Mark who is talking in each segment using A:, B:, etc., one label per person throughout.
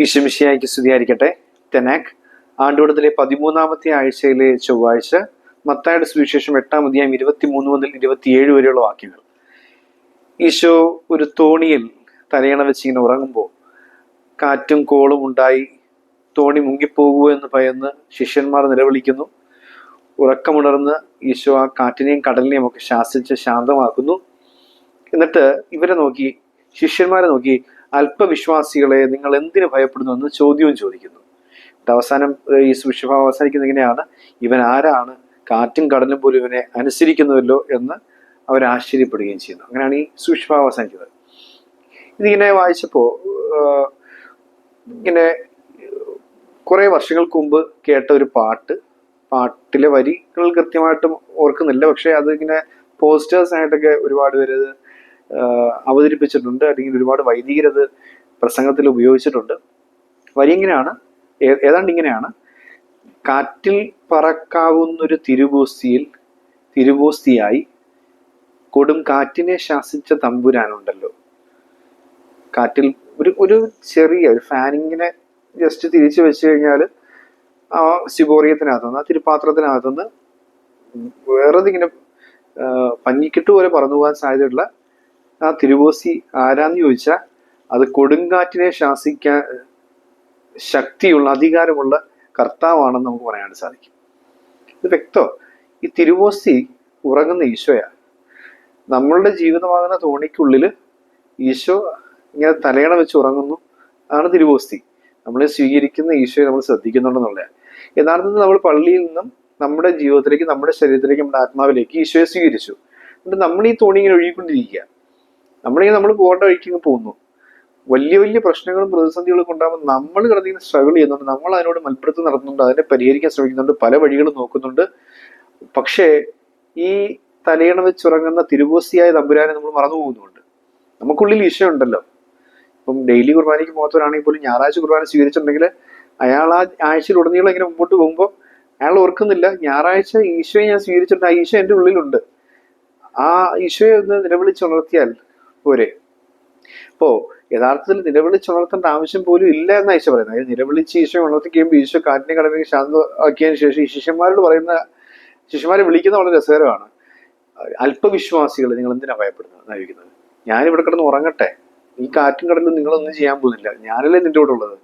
A: ഈശമിഷിയായിക്ക് സ്തുതിയായിരിക്കട്ടെ. തെനാക് ആണ്ടുകൂടത്തിലെ പതിമൂന്നാമത്തെ ആഴ്ചയിലെ ചൊവ്വാഴ്ച മത്തായുടെ സുവിശേഷം എട്ടാം അധ്യായം ഇരുപത്തി മൂന്ന് മുതൽ ഇരുപത്തിയേഴ് വരെയുള്ള വാക്യങ്ങൾ. ഈശോ ഒരു തോണിയിൽ തലയണ വെച്ച് ഇങ്ങനെ ഉറങ്ങുമ്പോൾ കാറ്റും കോളും ഉണ്ടായി തോണി മുങ്ങിപ്പോകുമോ എന്ന് ഭയന്ന് ശിഷ്യന്മാർ നിലവിളിക്കുന്നു. ഉറക്കമുണർന്ന് ഈശോ ആ കാറ്റിനെയും കടലിനെയും ഒക്കെ ശാസിച്ച് ശാന്തമാക്കുന്നു. എന്നിട്ട് ഇവരെ നോക്കി ശിഷ്യന്മാരെ നോക്കി അല്പവിശ്വാസികളെ നിങ്ങൾ എന്തിനു ഭയപ്പെടുന്നു എന്ന് ചോദ്യവും ചോദിക്കുന്നു. അവസാനം ഈ സുവിശേഷം അവസാനിക്കുന്നത് ഇങ്ങനെയാണ്. ഇവൻ ആരാണ്? കാറ്റും കടലും പോലും ഇവനെ അനുസരിക്കുന്നുവല്ലോ എന്ന് അവർ ആശ്ചര്യപ്പെടുകയും ചെയ്യുന്നു. അങ്ങനെയാണ് ഈ സുവിശേഷം അവസാനിക്കുന്നത്. ഇതിങ്ങനെ വായിച്ചപ്പോൾ ഇങ്ങനെ കുറെ വർഷങ്ങൾക്ക് മുമ്പ് കേട്ട ഒരു പാട്ട് പാട്ടിലെ വരികൾ കൃത്യമായിട്ടും ഓർക്കുന്നില്ല. പക്ഷെ അതിങ്ങനെ പോസ്റ്റേഴ്സ് ആയിട്ടൊക്കെ ഒരുപാട് പേര് അവതരിപ്പിച്ചിട്ടുണ്ട് അല്ലെങ്കിൽ ഒരുപാട് വൈദികരത് പ്രസംഗത്തിൽ ഉപയോഗിച്ചിട്ടുണ്ട്. വരി ഇങ്ങനെയാണ് ഏതാണ്ട് ഇങ്ങനെയാണ്. കാറ്റിൽ പറക്കാവുന്നൊരു തിരുബോസ്തിയിൽ തിരുബോസ്തിയായി കൊടും കാറ്റിനെ ശാസിച്ച തമ്പുരാനുണ്ടല്ലോ. കാറ്റിൽ ഒരു ഒരു ചെറിയ ഒരു ഫാനിങ്ങിനെ ജസ്റ്റ് തിരിച്ചു വെച്ച് കഴിഞ്ഞാൽ ആ സിബോറിയത്തിനകത്തുനിന്ന് ആ തിരുപാത്രത്തിനകത്തുനിന്ന് വേറെ ഇങ്ങനെ പഞ്ഞിക്കിട്ട് പോലെ പറന്നു പോകാൻ സാധ്യതയുള്ള ആ തിരുവോസി ആരാന്ന് ചോദിച്ചാൽ അത് കൊടുങ്കാറ്റിനെ ശാസിക്കാൻ ശക്തിയുള്ള അധികാരമുള്ള കർത്താവാണെന്ന് നമുക്ക് പറയാൻ സാധിക്കും. ഇത് വ്യക്തോ. ഈ തിരുവോസി ഉറങ്ങുന്ന ഈശോയാ. നമ്മളുടെ ജീവിതമാകുന്ന തോണിക്കുള്ളിൽ ഈശോ ഇങ്ങനെ തലയണ വെച്ച് ഉറങ്ങുന്നു. ആണ് തിരുവോസ്തി നമ്മൾ സ്വീകരിക്കുന്ന ഈശോയെ നമ്മൾ ശ്രദ്ധിക്കുന്നുണ്ടെന്നുള്ളത് യഥാർത്ഥത്തിൽ നമ്മൾ പള്ളിയിൽ നിന്നും നമ്മുടെ ജീവിതത്തിലേക്ക് നമ്മുടെ ശരീരത്തിലേക്ക് നമ്മുടെ ആത്മാവിലേക്ക് ഈശോയെ സ്വീകരിച്ചു. എന്നിട്ട് നമ്മൾ ഈ തോണി ഇങ്ങനെ ഒഴുകിക്കൊണ്ടിരിക്കുക. നമ്മളിങ്ങനെ നമ്മൾ പോകേണ്ട വഴിക്ക് പോകുന്നു. വലിയ വലിയ പ്രശ്നങ്ങളും പ്രതിസന്ധികളും ഉണ്ടാകുമ്പോൾ നമ്മൾ കിടന്നിങ്ങനെ സ്ട്രഗിൾ ചെയ്യുന്നുണ്ട്. നമ്മൾ അതിനോട് മൽപ്പിടുത്തം നടത്തുന്നുണ്ട് അതിനെ പരിഹരിക്കാൻ ശ്രമിക്കുന്നുണ്ട്. പല വഴികളും നോക്കുന്നുണ്ട്. പക്ഷേ ഈ തലയണ വെച്ചുറങ്ങുന്ന തിരുവോസിയായ തമ്പുരാനെ നമ്മൾ മറന്നു പോകുന്നുണ്ട്. നമുക്കുള്ളിൽ ഈശോ ഉണ്ടല്ലോ. ഇപ്പം ഡെയിലി കുർബാനയ്ക്ക് പോകാത്തവരാണെങ്കിൽ പോലും ഞായറാഴ്ച കുർബാന സ്വീകരിച്ചിട്ടുണ്ടെങ്കിൽ അയാൾ ആ ആഴ്ചയിൽ ഉടനീളം ഇങ്ങനെ മുമ്പോട്ട് പോകുമ്പോൾ അയാൾ ഓർക്കുന്നില്ല ഞായറാഴ്ച ഈശോയെ ഞാൻ സ്വീകരിച്ചിട്ടുണ്ട്. ആ ഈശോ എന്റെ ഉള്ളിലുണ്ട്. ആ ഈശോയെ ഒന്ന് നിലവിളിച്ചുണർത്തിയാൽ പോരെ. അപ്പോ യഥാർത്ഥത്തിൽ നിലവിളിച്ചുണർത്തേണ്ട ആവശ്യം പോലും ഇല്ല എന്ന ഈശോ പറയുന്നത്. അതായത് നിലവിളിച്ച് ഈശോ ഉണർത്തി കഴിയുമ്പോൾ ഈശോ കാറ്റിനെ കടമയ്ക്ക് ശാന്തമാക്കിയതിനു ശേഷം ഈ ശിഷ്യന്മാരോട് പറയുന്ന ശിഷ്യന്മാരെ വിളിക്കുന്ന വളരെ രസകരമാണ്. അല്പവിശ്വാസികൾ നിങ്ങൾ എന്തിനാ ഭയപ്പെടുന്നത് എന്നായിരിക്കുന്നത് ഞാനിവിടെ കിടന്ന് ഉറങ്ങട്ടെ. ഈ കാറ്റും കടലും നിങ്ങളൊന്നും ചെയ്യാൻ പോകുന്നില്ല. ഞാനല്ലേ നിന്റെ കൂടെ ഉള്ളത്?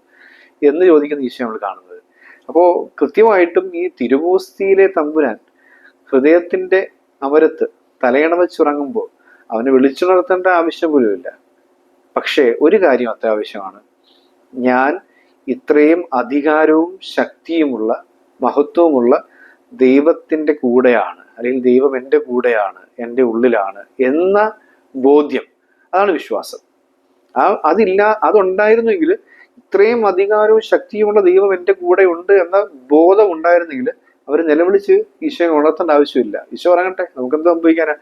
A: എന്ന് ചോദിക്കുന്ന ഈശോ നമ്മൾ കാണുന്നത്. അപ്പോൾ കൃത്യമായിട്ടും ഈ തിരുവോസ്തിയിലെ തമ്പുരാൻ ഹൃദയത്തിന്റെ അമരത്ത് തലയണ വെച്ചുറങ്ങുമ്പോൾ അവനെ വിളിച്ചുണർത്തേണ്ട ആവശ്യം പോലുമില്ല പക്ഷേ ഒരു കാര്യം അത്യാവശ്യമാണ്. ഞാൻ ഇത്രയും അധികാരവും ശക്തിയുമുള്ള മഹത്വമുള്ള ദൈവത്തിന്റെ കൂടെയാണ് അല്ലെങ്കിൽ ദൈവം എന്റെ കൂടെയാണ് എന്റെ ഉള്ളിലാണ് എന്ന ബോധ്യം. അതാണ് വിശ്വാസം. ആ അതില്ല അതുണ്ടായിരുന്നെങ്കിൽ ഇത്രയും അധികാരവും ശക്തിയുമുള്ള ദൈവം എന്റെ കൂടെ ഉണ്ട് എന്ന ബോധം ഉണ്ടായിരുന്നെങ്കിൽ അവർ നിലവിളിച്ച് ഈശോയെ ഉണർത്തേണ്ട ആവശ്യമില്ല. ഈശോ ഇറങ്ങട്ടെ നമുക്കെന്ത് സംഭവിക്കാനാ?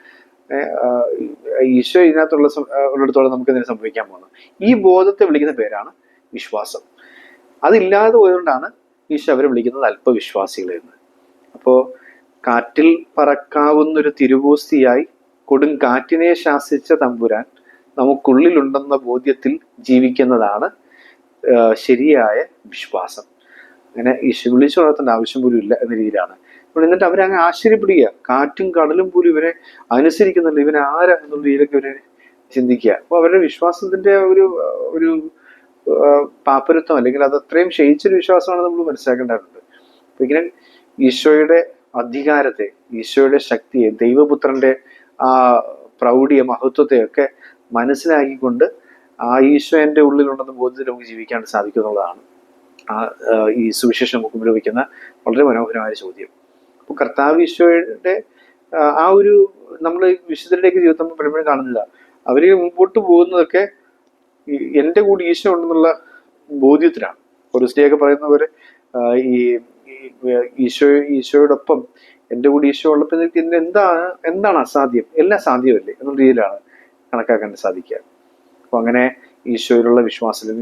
A: ഈശോ ഇതിനകത്തുള്ള ഉള്ളിടത്തോളം നമുക്ക് ഇതിനെ സംഭവിക്കാൻ പോകുന്നത് ഈ ബോധത്തെ വിളിക്കുന്ന പേരാണ് വിശ്വാസം. അതില്ലാതെ പോയതുകൊണ്ടാണ് ഈശോ അവരെ വിളിക്കുന്നത് അല്പവിശ്വാസികൾ എന്ന് അപ്പോൾ കാറ്റിൽ പറക്കാവുന്നൊരു തിരുവൂസ്തിയായി കൊടും കാറ്റിനെ ശാസിച്ച തമ്പുരാൻ നമുക്കുള്ളിലുണ്ടെന്ന ബോധ്യത്തിൽ ജീവിക്കുന്നതാണ് ശരിയായ വിശ്വാസം. അങ്ങനെ ഈശോ വിളിച്ചു വളർത്തേണ്ട ആവശ്യം പോലും ഇല്ല എന്ന രീതിയിലാണ്. എന്നിട്ട് അവരങ്ങ് ആശ്ചര്യപ്പെടുക കാറ്റും കടലും പോലും ഇവരെ അനുസരിക്കുന്നുണ്ട് ഇവൻ ആരാ എന്നുള്ള രീതിയിലൊക്കെ ഇവരെ ചിന്തിക്കുക. അപ്പോൾ അവരുടെ വിശ്വാസത്തിന്റെ ഒരു ഒരു പാപ്പരത്വം അല്ലെങ്കിൽ അത് അത്രയും ക്ഷയിച്ചൊരു വിശ്വാസമാണ് നമ്മൾ മനസ്സിലാക്കേണ്ടതുണ്ട്. അപ്പൊ ഇങ്ങനെ ഈശോയുടെ അധികാരത്തെ ഈശോയുടെ ശക്തിയെ ദൈവപുത്രന്റെ ആ പ്രൗഢിയെ മഹത്വത്തെ ഒക്കെ മനസ്സിലാക്കിക്കൊണ്ട് ആ ഈശോ എന്റെ ഉള്ളിലുണ്ടെന്ന് ബോധ്യത്തിൽ നമുക്ക് ജീവിക്കാൻ സാധിക്കും എന്നുള്ളതാണ്. ആ ആ, ഈ സുവിശേഷം നമുക്ക് ഉപയോഗിക്കുന്ന വളരെ മനോഹരമായ ചോദ്യം. അപ്പോൾ കർത്താവ് ഈശോയുടെ ആ, ആ ഒരു നമ്മൾ വിശുദ്ധരുടെയൊക്കെ ജീവിതം നമ്മൾ പലപ്പോഴും കാണുന്നില്ല. അവർ മുമ്പോട്ട് പോകുന്നതൊക്കെ എന്റെ കൂടി ഈശോ ഉണ്ടെന്നുള്ള ബോധ്യത്തിലാണ്. പൊറിസ്റ്റിയൊക്കെ പറയുന്ന പോലെ ഈ ഈശോ ഈശോയോടൊപ്പം എന്റെ കൂടി ഈശോ ഉള്ളപ്പോൾ ഇന്ന് എന്താണ് എന്താണ് അസാധ്യം? എല്ലാം സാധ്യമല്ലേ? എന്നുള്ള രീതിയിലാണ് കണക്കാക്കാൻ സാധിക്കുക. അപ്പോൾ അങ്ങനെ ഈശോയിലുള്ള വിശ്വാസത്തിൽ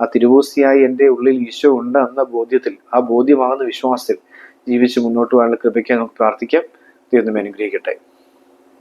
A: ആ തിരുവോസിയായി എന്റെ ഉള്ളിൽ ഈശോ ഉണ്ട് എന്ന ബോധ്യത്തിൽ ആ ബോധ്യമാകുന്ന വിശ്വാസത്തിൽ ജീവിച്ച് മുന്നോട്ട് പോകാനുള്ള കൃപയ്ക്ക് നമുക്ക് പ്രാർത്ഥിക്കാം. നമ്മെ അനുഗ്രഹിക്കട്ടെ.